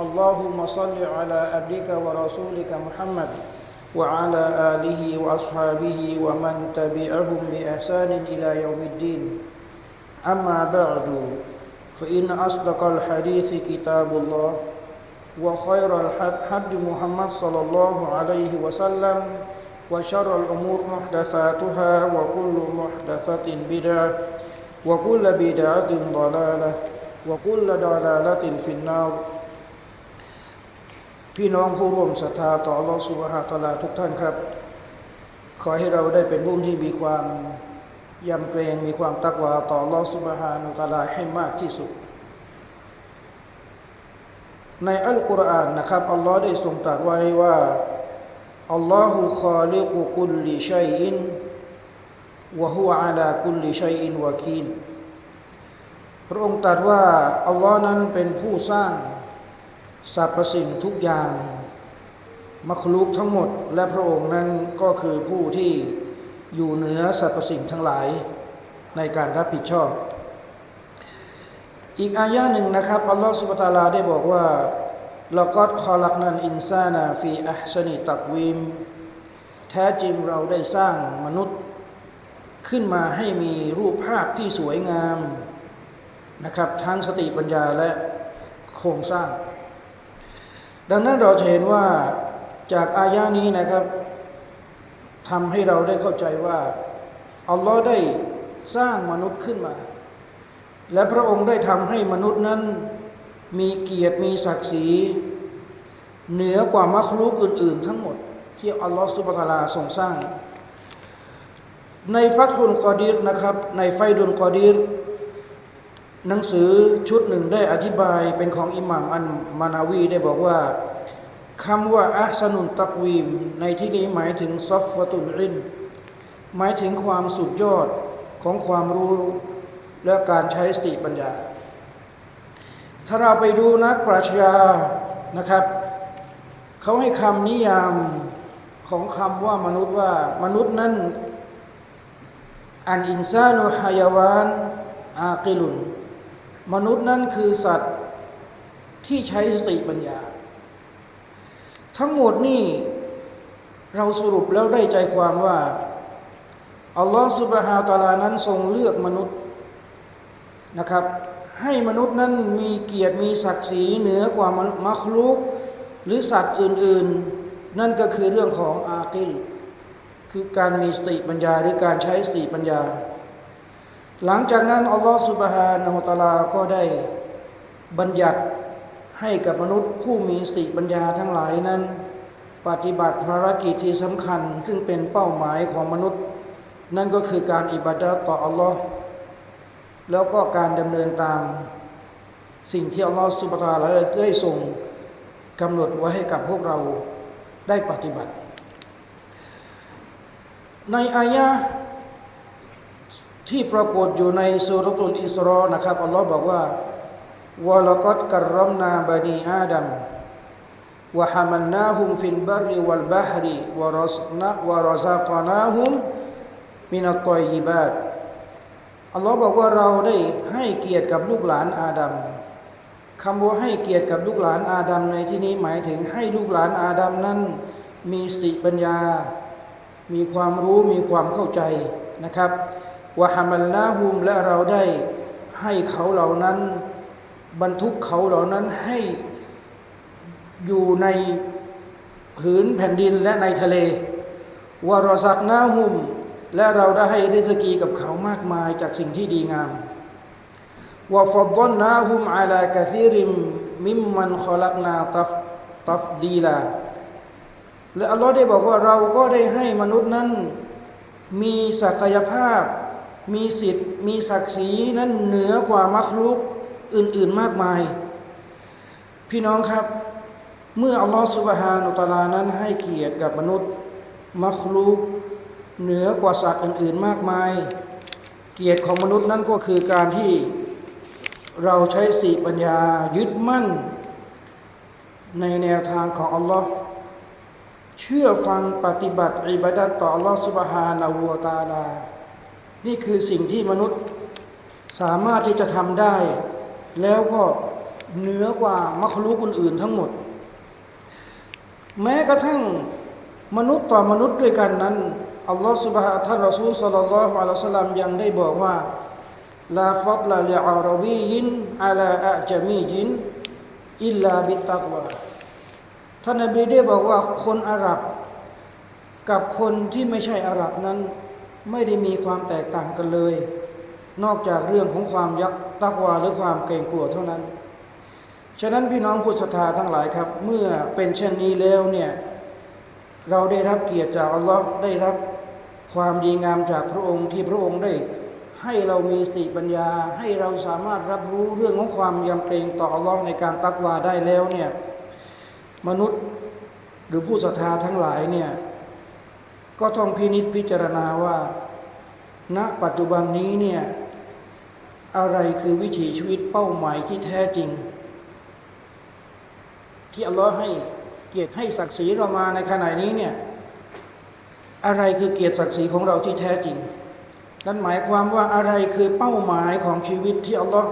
اللهم صل على عبدك ورسولك محمد وعلى آله وأصحابه ومن تبعهم بإحسان إلى يوم الدين. أما بعد فإن أصدق الحديث كتاب الله وخير الحج محمد صلى الله عليه وسلم وشر الأمور محدثاتها وكل محدثة بدعة وكل بدعة ضلالة وكل ضلالة في النار. พี่น้องผู้ร่วมศรัทธาต่อ Allah Subhanahu Wa Taala ทุกท่านครับ ขอให้เราได้เป็นผู้ที่มีความยำเกรงมีความตักวาต่อ Allah Subhanahu Wa Taala ให้มากที่สุด ในอัลกุรอานนะครับอัลลอฮ์ได้ทรงตรัสไว้ว่าอัลลอฮุคาลิกุกุลลิชัยอินวะฮุอาลากุลลิชัยอินวะคีนพระองค์ตรัสว่าอัลลอฮ์นั้นเป็นผู้สร้าง สรรพสิ่งทุกอย่างมัคลุกทั้งหมด และพระองค์นั้นก็คือผู้ที่อยู่เหนือสรรพสิ่งทั้งหลายในการรับผิดชอบ อีกอายะหนึ่งนะครับอัลลอฮฺสุบตาลาได้บอกว่าเราก็คอลักนันอินซานาฟีอัชนีตักวิมแท้จริงเราได้สร้างมนุษย์ ขึ้นมาให้มีรูปภาพที่สวยงามนะครับทั้งสติปัญญาและโครงสร้าง ดังนั้นเราจะเห็นว่าจากอายะนี้นะครับทำให้เราได้เข้าใจว่าอัลลอฮ์ได้สร้างมนุษย์ขึ้นมา และพระองค์ได้ทำให้มนุษย์นั้น มีเกียรติมีศักดิ์ศรี เหนือกว่ามัคลูกอื่น ๆ ทั้งหมด ที่อัลลอฮฺสุบตาลาทรงสร้าง ในฟัตฮุลกอดีรนะครับ ในไฟดุลกอดีร หนังสือชุดหนึ่งได้อธิบายเป็นของอิหม่ามอันมานาวีได้บอกว่าคำว่าอัสนุนตักวีม ในที่นี้หมายถึงซอฟฟตุลรินหมายถึงความสุดยอดของความรู้และการใช้สติปัญญา ถ้าเราไปดูนักปรัชญานะครับ เขาให้คำนิยามของคำว่ามนุษย์ว่ามนุษย์นั้นอันอินซานุฮายาวานอากิลุน มนุษย์นั้นคือสัตว์ที่ใช้สติปัญญา ทั้งหมดนี่เราสรุปแล้วได้ใจความว่าอัลลอฮฺสุบฮาตาลานั้นทรงเลือกมนุษย์นะครับ ให้มนุษย์นั้นมีเกียรติมีศักดิ์ศรีเหนือกว่ามัคลุก หรือสัตว์อื่น ๆ นั่นก็คือเรื่องของอากิลคือการมีสติปัญญาหรือการใช้สติปัญญา หลังจากนั้นอัลลอฮฺสุบฮานะฮุตาลาก็ได้บัญญัติให้กับมนุษย์ผู้มีสติปัญญาทั้งหลายนั้น ปฏิบัติภารกิจที่สำคัญ ซึ่งเป็นเป้าหมายของมนุษย์ นั่นก็คือการอิบาดะต่ออัลลอฮ์แล้วก็การดำเนินตามสิ่งที่อัลลอฮฺสุบตาลาได้ส่งกำหนดไว้ให้กับพวกเราได้ปฏิบัติ ในอายะ ที่ปรากฏอยู่ในสุรุตุลอิสรอนะครับอัลลอฮ์บอกว่าวะลกัดกัรรมนาบานีอาดัมวะฮามันนาฮุมฟิลบารีวัลบาฮรีวะรสนะวะรซากนาฮุมมินัตอยยิบาดอัลลอฮ์บอกว่าเราได้ให้เกียรติกับลูกหลานอาดัมคำว่าให้เกียรติกับลูกหลานอาดัมในที่นี้หมายถึงให้ลูกหลานอาดัมนั้น มีสติปัญญา มีความรู้มีความเข้าใจนะครับ วะฮามัลนาฮุมและเราได้ให้เขาเหล่านั้น บรรทุกเขาเหล่านั้นให้อยู่ในผืนแผ่นดินและในทะเลวารซักนาหุม และเราได้ให้ริสกีกับเขามากมายจากสิ่งที่ดีงามวาฟดอนนาหุมอาลากะซีริมมิมมันขลักนาตัฟตัฟดีลาและอัลลอฮ์ได้บอกว่าเราก็ได้ให้มนุษย์นั้น มีศักยภาพ มีสิทธิ์มีศักดิ์ศรีนั้นเหนือกว่ามัคลุกอื่น ๆมากมาย พี่น้องครับ เมื่ออัลลอฮฺสุบฮานุตาลานั้นให้เกียรติกับมนุษย์ มัคลูกเหนือกว่าสัตว์อื่น ๆ มากมาย เกียรติของมนุษย์นั้นก็คือการที่เราใช้สติปัญญายึดมั่น ในแนวทางของอัลลอฮ์เชื่อฟังปฏิบัติอิบาดัตต่ออัลลอฮ์สุบฮานาวูตาลา นี่คือสิ่งที่มนุษย์สามารถที่จะทำได้ แล้วก็เหนือกว่ามัคลูกคนอื่นทั้งหมด แม้กระทั่งมนุษย์ต่อมนุษย์ด้วยกันนั้นอัลลอฮฺสุบฮาท่านรอซูลสัลลัลลอฮุอะลัยฮิสัลลัมยังได้บอกว่าลาฟัดลาลิอาราบียินอาลาอะจามียินอิลลาบิตตักวาท่านนบีได้บอกว่าคนอาหรับ กับคนที่ไม่ใช่อาหรับนั้น ไม่ได้มีความแตกต่างกันเลย นอกจากเรื่องของความยักตักวาหรือความเกรงกลัวเท่านั้น ฉะนั้นพี่น้องผู้ศรัทธาทั้งหลายครับ เมื่อเป็นเช่นนี้แล้วเนี่ยเราได้รับเกียรติจากอัลลอฮ์ได้รับความดีงามจากพระองค์ที่พระองค์ได้ให้เรามีสติปัญญาให้เราสามารถรับรู้เรื่องของความยำเกรงต่ออัลลอฮ์ในการตักวาได้แล้วเนี่ยมนุษย์หรือผู้ศรัทธาทั้งหลายเนี่ย ก็ต้องพินิจพิจารณาว่า ณปัจจุบันนี้เนี่ยอะไรคือวิถีชีวิตเป้าหมายที่แท้จริง ที่อัลลอฮ์ให้เกียรติให้ศักดิ์ศรีเรามาในขณะนี้เนี่ยอะไรคือเกียรติศักดิ์ศรีของเราที่แท้จริง นั่นหมายความว่าอะไรคือเป้าหมายของชีวิตที่อัลลอฮ์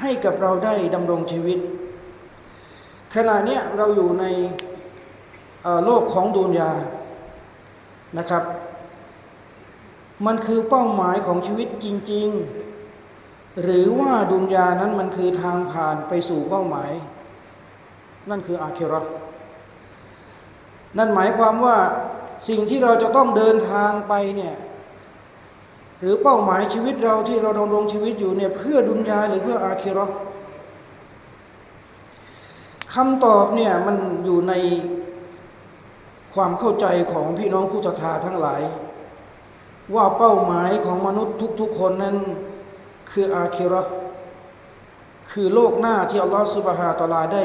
ให้กับเราได้ดำรงชีวิต ขณะนี้เราอยู่ในโลกของดุนยา นะครับ มันคือเป้าหมายของชีวิตจริง ๆ หรือว่าดุนยานั้นมันคือทางผ่านไปสู่เป้าหมาย นั่นคืออาเคระนั่นหมายความว่าสิ่งที่เราจะต้องเดินทางไปเนี่ยหรือเป้าหมายชีวิตเราที่เราดำรงชีวิตอยู่เนี่ยเพื่อดุนยาหรือเพื่ออาคิระคำตอบเนี่ยมันอยู่ใน ความเข้าใจของพี่น้องผู้ศรัทธาทั้งหลาย ว่าเป้าหมายของมนุษย์ทุกๆคนนั้น คืออาคิระคือโลกหน้าที่อัลลอฮฺสุบฮาตลาได้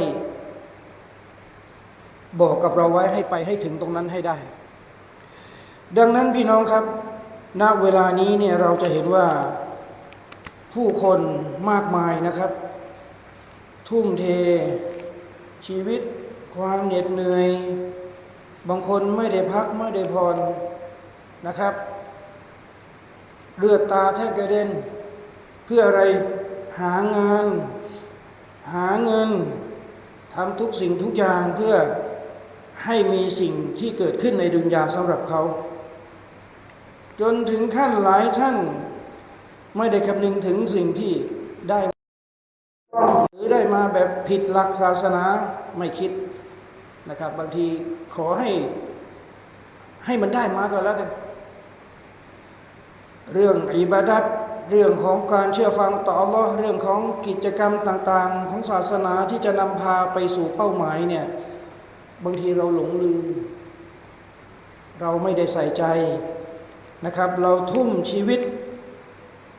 บอกกับเราไว้ให้ไปให้ถึงตรงนั้นให้ได้ ดังนั้นพี่น้องครับ ณเวลานี้เนี่ยเราจะเห็นว่าผู้คนมากมายนะครับ ทุ่มเท ชีวิต ความเหน็ดเหนื่อย บางคนไม่ได้พักไม่ได้พรนะครับ เลือดตาแทบกระเด็น เพื่ออะไรหางาน หาเงินทำทุกสิ่งทุกอย่างเพื่อให้มีสิ่งที่เกิดขึ้นในดุนยาสำหรับเขา จนถึงขั้นหลายท่าน ไม่ได้คำนึงถึงสิ่งที่ได้หรือได้มาแบบผิดหลักศาสนาไม่คิด นะครับ บางทีขอให้ให้มันได้มาก็แล้วกัน เรื่องอิบาดัตเรื่องของการเชื่อฟังต่อ Allah เรื่องของกิจกรรมต่าง ๆ ของศาสนาที่จะนำพาไปสู่เป้าหมายเนี่ยบางทีเราหลงลืม เราไม่ได้ใส่ใจนะครับ เราทุ่มชีวิต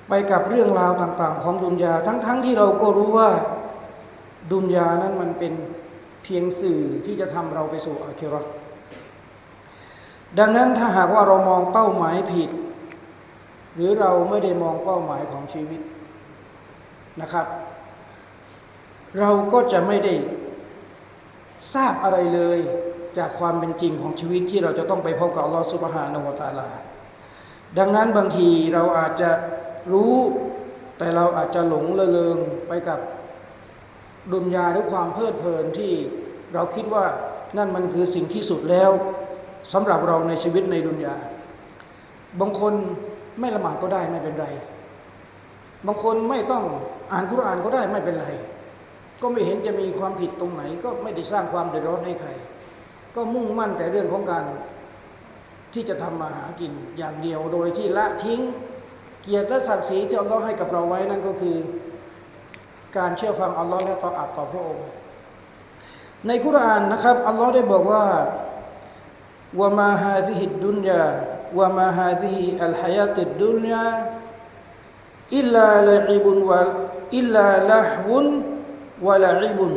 ไปกับเรื่องราวต่าง ๆ ของดุนยาทั้งๆทที่เราก็รู้ว่าดุนยานั้นมันเป็น เพียงสื่อที่จะทำเราไปสู่อาคิราะดังนั้นถ้าหากว่าเรามองเป้าหมายผิด หรือเราไม่ได้มองเป้าหมายของชีวิตนะครับ เราก็จะไม่ได้ทราบอะไรเลยจากความเป็นจริงของชีวิตที่เราจะต้องไปพบกับอัลลอฮฺสุบฮานาวตาลา ดังนั้นบางทีเราอาจจะรู้แต่เราอาจจะหลงละเลงไปกับ ดุนยาหรือความเพลิดเพลินที่เราคิดว่านั่นมันคือสิ่งที่สุดแล้วสำหรับเราในชีวิตในดุนยา บางคนไม่ละหมาดก็ได้ไม่เป็นไร บางคนไม่ต้องอ่านคุรานก็ได้ไม่เป็นไร ก็ไม่เห็นจะมีความผิดตรงไหน ก็ไม่ได้สร้างความเดือดร้อนให้ใคร ก็มุ่งมั่นแต่เรื่องของการที่จะทำมาหากินอย่างเดียวโดยที่ละทิ้ง เกียรติและศักดิ์ศรีที่อัลลอฮ์ให้กับเราไว้นั่นก็คือ การเชื่อฟังอัลลอฮ์และต่ออัดต่อพระองค์ ในคุรานนะครับอัลลอฮ์ได้บอกว่าวะมาฮาซิฮิดดุนยาวะมาฮาซิฮิอัลฮายาติดดุนยาอิลลาละอิบุนวะอิลลาละฮุนวะละอิบุน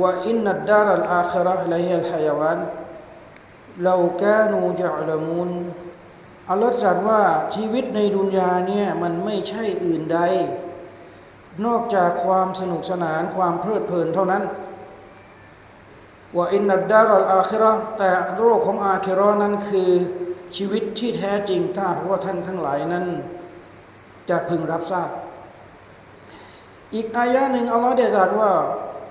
ว่าอินนัดดารัลอาคราละฮิลฮายาวานเราแกนูจะลมุนอัลลอฮฺตรัสว่าชีวิตในดุนยาเนี่ยมันไม่ใช่อื่นใด นอกจากความสนุกสนานความเพลิดเพลินเท่านั้นว่าอินนัดดารัลอาคิราะห์แต่โลกของอาคิราะห์นั้นคือชีวิตที่แท้จริงถ้าว่าท่านทั้งหลายนั้น จะพึงรับทราบ อีกอายะหนึ่งอัลลอฮ์ได้ตรัสว่า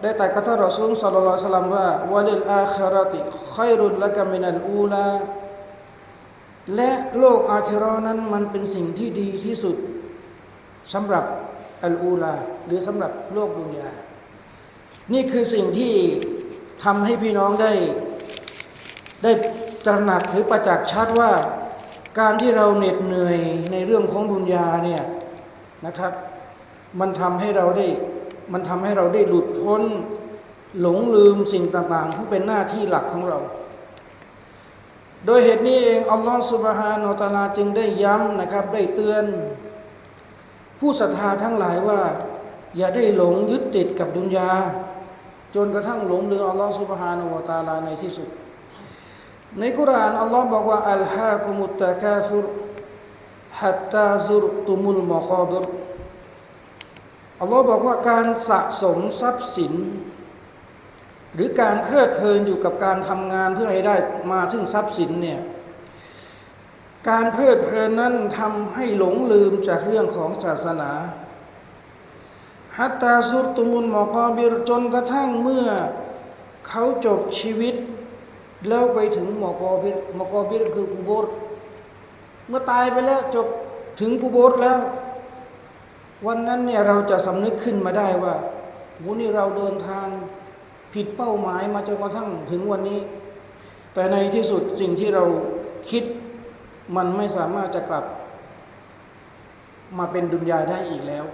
ได้ตรัสกับท่านรอซูลสัลลัลลอฮุอะลัลลัมว่าวะลิลอาคิรติขัยรุลละกะมินัลอูลาและโลกอาคิราะห์นั้นมันเป็นสิ่งที่ดีที่สุดสำหรับ อัลอูลาหรือสำหรับโลกดุนยา นี่คือสิ่งที่ทำให้พี่น้องได้ได้ตระหนักหรือประจักษ์ชัดว่าการที่เราเหน็ดเหนื่อยในเรื่องของดุนยาเนี่ยนะครับ มันทำให้เราได้มันทำให้เราได้หลุดพ้นหลงลืมสิ่งต่างๆที่เป็นหน้าที่หลักของเรา โดยเหตุนี้เองอัลลอฮฺสุบฮานาอัลตาลาจึงได้ย้ำนะครับ ได้เตือน ผู้ศรัทธาทั้งหลายว่า อย่าได้หลงยึดติดกับดุนยา จนกระทั่งหลงลืมอัลลอฮฺสุบฮานาอัลตาลาในที่สุด ในกุรานอัลลอฮ์บอกว่าอัลฮากุมุตตะกาซุรฮัตตาซุรตุมุลมะคอบรอัลลอฮ์บอกว่าการสะสมทรัพย์สิน หรือการเพลิดเพลินอยู่กับการทำงานเพื่อให้ได้มาซึ่งทรัพย์สินเนี่ย การเพลิดเพลินนั้นทำให้หลงลืมจากเรื่องของศาสนาฮัตตาซุรตุมุลมอกอบิรจนกระทั่งเมื่อเขาจบชีวิต แล้วไปถึงมอกอบิรมอกอบิรคือกูโบรเมื่อตายไปแล้วจบถึงกูโบรแล้ว วันนั้นเนี่ยเราจะสำนึกขึ้นมาได้ว่าวันนี้เราเดินทางผิดเป้าหมายมาจนกระทั่งถึงวันนี้ แต่ในที่สุดสิ่งที่เราคิด มันไม่สามารถจะกลับมาเป็นดุนยาได้อีกแล้ว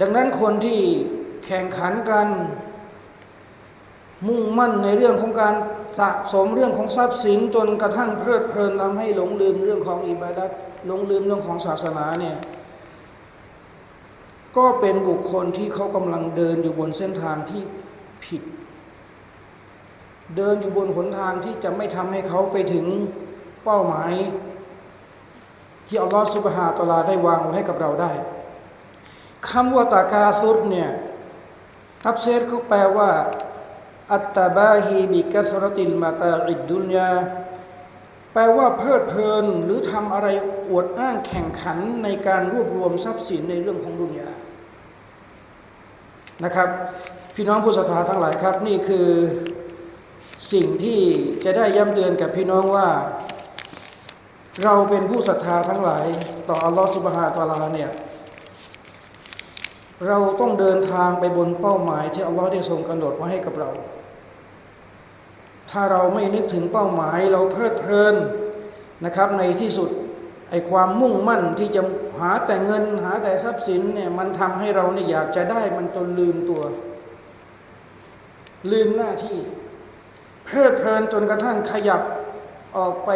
ดังนั้นคนที่แข่งขันกัน มุ่งมั่นในเรื่องของการสะสมเรื่องของทรัพย์สินจนกระทั่งเพลิดเพลินทำให้หลงลืมเรื่องของอิบาดัตหลงลืมเรื่องของศาสนาเนี่ยก็เป็นบุคคลที่เขากำลังเดินอยู่บนเส้นทางที่ผิด เดินอยู่บนหนทางที่จะไม่ทำให้เขาไปถึง เป้าหมาย ที่อัลลอฮฺสุบฮาตลาได้วางไว้ให้กับเราได้คำว่าตากาซุดเนี่ยทับเซตเขาแปลว่า อัตตาบาฮีบิกัสรติลมาตาอิดดุนยาแปลว่าเพลิดเพลินหรือทำอะไรอวดอ้างแข่งขันในการรวบรวมทรัพย์สินในเรื่องของดุนยานะครับ พี่น้องผู้ศรัทธาทั้งหลายครับ นี่คือสิ่งที่จะได้ย้ำเตือนกับพี่น้องว่า เราเป็นผู้ศรัทธาทั้งหลาย ต่ออัลลอฮฺสุบฮาตะลาเนี่ยเราต้องเดินทางไปบนเป้าหมายที่อัลลอฮฺได้ทรงกำหนดไว้ให้กับเรา ถ้าเราไม่นึกถึงเป้าหมายเราเพลิดเพลินนะครับในที่สุดไอความมุ่งมั่นที่จะหาแต่เงินหาแต่ทรัพย์สินเนี่ยมันทำให้เราเนี่ยอยากจะได้มันจนลืมตัว ลืมหน้าที่ เพลิดเพลินจนกระทั่งขยับออกไป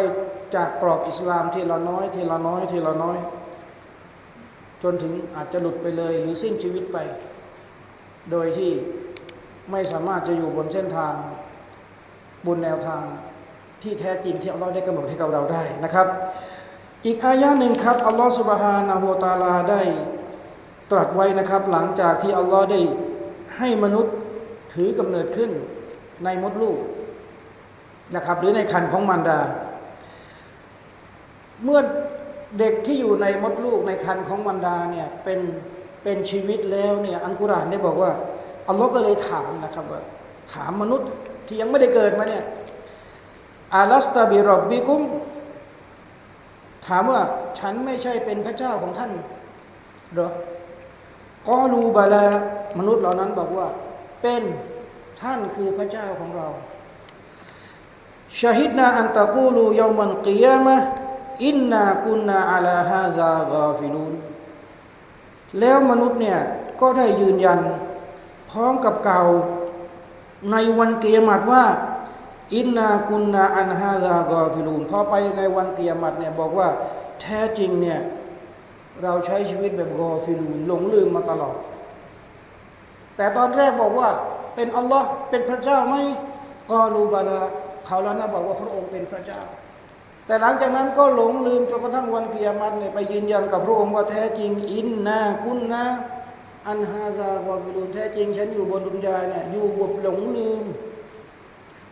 จากกรอบอิสลามทีละน้อยทีละน้อยทีละน้อย จนถึงอาจจะหลุดไปเลยหรือสิ้นชีวิตไป โดยที่ไม่สามารถจะอยู่บนเส้นทางบนแนวทางที่แท้จริงที่อัลลอฮ์ได้กำหนดให้กับเราได้นะครับ อีกอายะหนึ่งครับอัลลอฮ์สุบฮานะฮูตาลาได้ตรัสไว้นะครับ หลังจากที่อัลลอฮ์ได้ให้มนุษย์ถือกำเนิดขึ้นในมดลูกนะครับ หรือในคันของมารดา เมื่อเด็กที่อยู่ในมดลูกในคันของมารดาเนี่ยเป็นเป็นชีวิตแล้วเนี่ยอันกุรานได้บอกว่าอัลลอฮ์ก็เลยถามนะครับว่าถามมนุษย์ที่ยังไม่ได้เกิดมาเนี่ยอาลัสตาบิรอบบิกุม ถามว่าฉันไม่ใช่เป็นพระเจ้าของท่านหรอกอลูบาลามนุษย์เหล่านั้นบอกว่า เป็นท่านคือพระเจ้าของเราชาฮิดนาอันตะกูลูยามันกิยามะ อินนากุนนาอัลาฮาซากาฟิลูนแล้วมนุษย์เนี่ยก็ได้ยืนยัน พร้อมกับเก่าในวันเกียรติว่า อินนากุนนาอันฮาซากอฟิลูนพอไปในวันเกียรติเนี่ยบอกว่าแท้จริงเนี่ยเราใช้ชีวิตแบบกอฟิลูนหลงลืมมาตลอด แต่ตอนแรกบอกว่า เป็นอัลลอฮ์เป็นพระเจ้าไหมกอลูบาลาเขาแล้วนะบอกว่าพระองค์เป็นพระเจ้า แต่หลังจากนั้นก็หลงลืมจนกระทั่งวันเกียรติเนี่ยไปยืนยันกับพระองค์ว่าแท้จริงอินนากุนนะอันฮาซาควาบิลุนแท้จริง ฉันอยู่บนดุนยาเนี่ยอยู่บนหลงลืม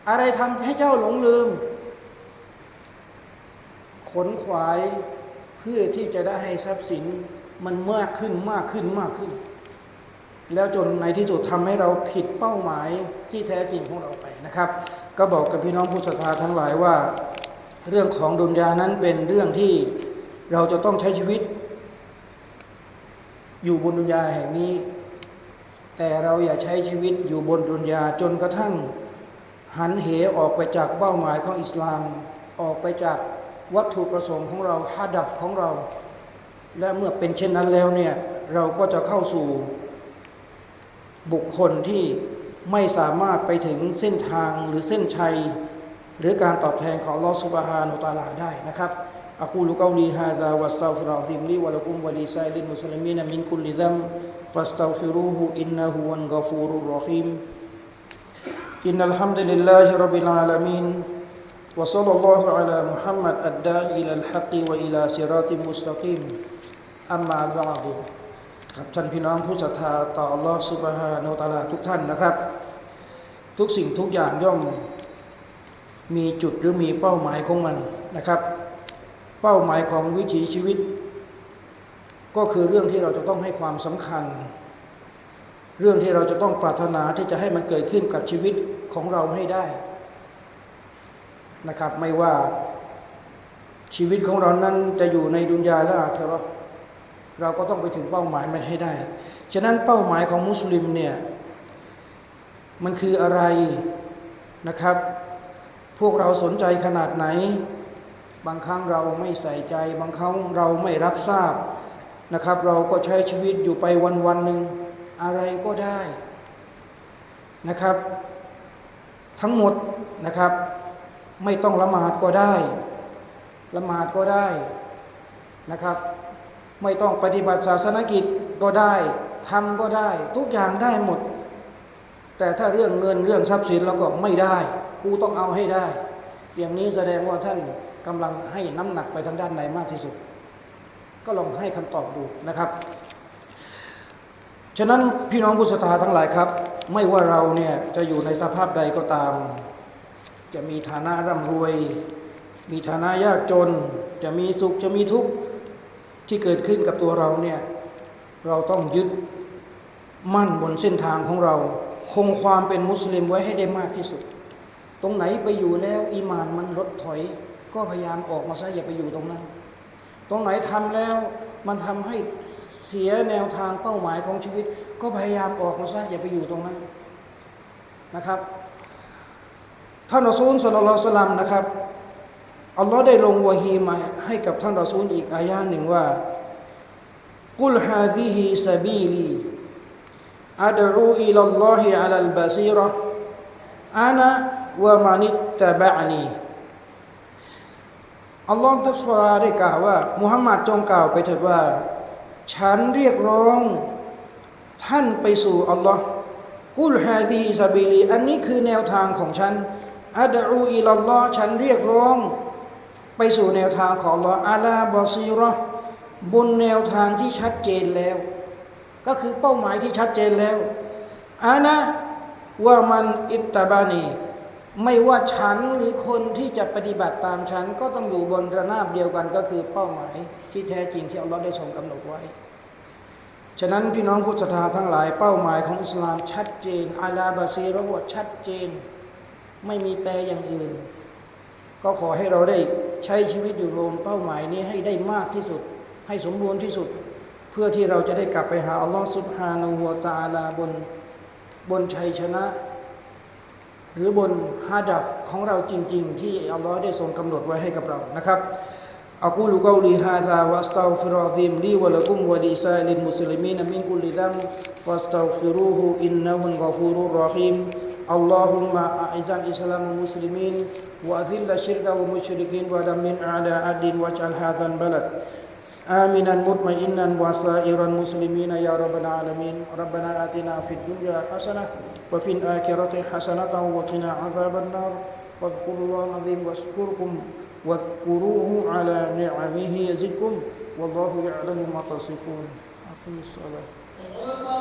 อะไรทำให้เจ้าหลงลืม ขนขวายเพื่อที่จะได้ให้ทรัพย์สินมันมากขึ้นมากขึ้นมากขึ้น แล้วจนในที่สุดทำให้เราผิดเป้าหมายที่แท้จริงของเราไปนะครับ ก็บอกกับพี่น้องผู้ศรัทธาทั้งหลายว่า เรื่องของดุนยานั้นเป็นเรื่องที่เราจะต้องใช้ชีวิต อยู่บนดุนยาแห่งนี้ แต่เราอย่าใช้ชีวิตอยู่บนดุนยาจนกระทั่ง หันเหออกไปจากเป้าหมายของอิสลาม ออกไปจากวัตถุประสงค์ของเราฮัดัฟของเรา และเมื่อเป็นเช่นนั้นแล้วเนี่ยเราก็จะเข้าสู่บุคคลที่ไม่สามารถไปถึงเส้นทางหรือเส้นชัย หรือการตอบแทนของลอสุบฮานุตาลาได้นะครับอักูลุกาลีฮาดาวัสตัฟิรอดิมลีวะลักุมวะลีซาลินมุสลิมีนมินคุลิดัมฟัสตัฟิรูฮูอินนะฮูวันกาฟูรุรรหีม إن الحمد لله رب العالمين وصلى الله على محمد الداعي إلى الحق وإلى صراط مستقيم أما بعد ครับท่านพี่น้องผู้ศรัทธาต่อ Allah سبحانه และ تعالى ทุกท่านนะครับ ทุกสิ่งทุกอย่างย่อม มีจุดหรือมีเป้าหมายของมันนะครับ เป้าหมายของวิถีชีวิต ก็คือเรื่องที่เราจะต้องให้ความสำคัญ เรื่องที่เราจะต้องปรารถนาที่จะให้มันเกิดขึ้นกับชีวิตของเราให้ได้นะครับ ไม่ว่าชีวิตของเรานั้นจะอยู่ในดุนยาและอาคราเราก็ต้องไปถึงเป้าหมายมันให้ได้ ฉะนั้นเป้าหมายของมุสลิมเนี่ยมันคืออะไรนะครับ พวกเราสนใจขนาดไหน บางครั้งเราไม่ใส่ใจ บางครั้งเราไม่รับทราบนะครับ เราก็ใช้ชีวิตอยู่ไปวันวันหนึ่งอะไรก็ได้นะครับ ทั้งหมดนะครับ ไม่ต้องละหมาดก็ได้ ละหมาดก็ได้นะครับ ไม่ต้องปฏิบัติศาสนกิจก็ได้ทำก็ได้ ทุกอย่างได้หมด แต่ถ้าเรื่องเงินเรื่องทรัพย์สินเราก็ไม่ได้ กูต้องเอาให้ได้ อย่างนี้แสดงว่าท่านกำลังให้น้ำหนักไปทางด้านไหนมากที่สุด ก็ลองให้คำตอบดูนะครับ ฉะนั้นพี่น้องผู้ศรัทธาทั้งหลายครับ ไม่ว่าเราเนี่ยจะอยู่ในสภาพใดก็ตาม จะมีฐานะร่ำรวย มีฐานะยากจน จะมีสุขจะมีทุกข์ที่เกิดขึ้นกับตัวเราเนี่ยเราต้องยึดมั่นบนเส้นทางของเรา คงความเป็นมุสลิมไว้ให้ได้มากที่สุด ตรงไหนไปอยู่แล้ว อีมานมันลดถอย ก็พยายามออกมาซะอย่าไปอยู่ตรงนั้น ตรงไหนทำแล้วมันทำให้เสียแนวทางเป้าหมายของชีวิต ก็พยายามออกมาซะอย่าไปอยู่ตรงนั้นนะครับท่านรอซูลสุลลัลสลัมนะครับอัลลอฮ์ได้ลงวะฮีมาให้กับท่านรอซูลอีกอายาหนึ่งว่ากุลฮาซิฮิซาบีลีอัดอูอิลลอฮิอัลลบาซีระอานะ วะมานิตตะบะนีอัลลอฮ์ทัศนาได้กล่าวว่า มุฮัมมัดจงกล่าวไปเถิดว่า ฉันเรียกร้องท่านไปสู่อัลลอฮ์กุลฮาดีซาบิลี อันนี้คือแนวทางของฉันอัดอูอิลลอฮ์ฉันเรียกร้อง ไปสู่แนวทางของอัลลอฮ์อาลาบอซีรอบนแนวทางที่ชัดเจนแล้ว ก็คือเป้าหมายที่ชัดเจนแล้วอานะว่ามันอิตตาบานี ไม่ว่าฉันหรือคนที่จะปฏิบัติตามฉัน ก็ต้องอยู่บนระนาบเดียวกันก็คือเป้าหมายที่แท้จริงที่อัลลอฮ์ได้ทรงกำหนดไว้ ฉะนั้นพี่น้องผู้ศรัทธาทั้งหลายเป้าหมายของอิสลามชัดเจนอาลาบาซีระบชัดเจน ไม่มีแปรอย่างอื่น ก็ขอให้เราได้ใช้ชีวิตอยู่บนเป้าหมายนี้ให้ได้มากที่สุด ให้สมบูรณ์ที่สุด เพื่อที่เราจะได้กลับไปหาอัลลอฮ์สุบฮานาหัวตาลาบนบนชัยชนะ หรือบนฮาดัฟของเราจริง ๆ ที่อัลลอฮ์ได้ทรงกำหนดไว้ให้กับเรานะครับอักูลุกาลีฮาซาวัสตัฟิรอซิมลีวะลักุมวะลีซาลินมุสลิมีนมินกุลิดัมฟัสตัฟิรูฮูอินนะฮุนกอฟูรุรรหีม اللهم أعز الإسلام والمسلمين وأذل الشرك والمشركين ودمر أعداء الدين واجعل هذا البلد آمنا مطمئنا وسائر المسلمين يا رب العالمين. ربنا آتنا في الدنيا حسنة وفي الآخرة حسنة وقنا عذاب النار. فاذكروا الله العظيم واشكركم واذكروه على نعمه يزدكم والله يعلم ما تصفون. أقم الصلاة.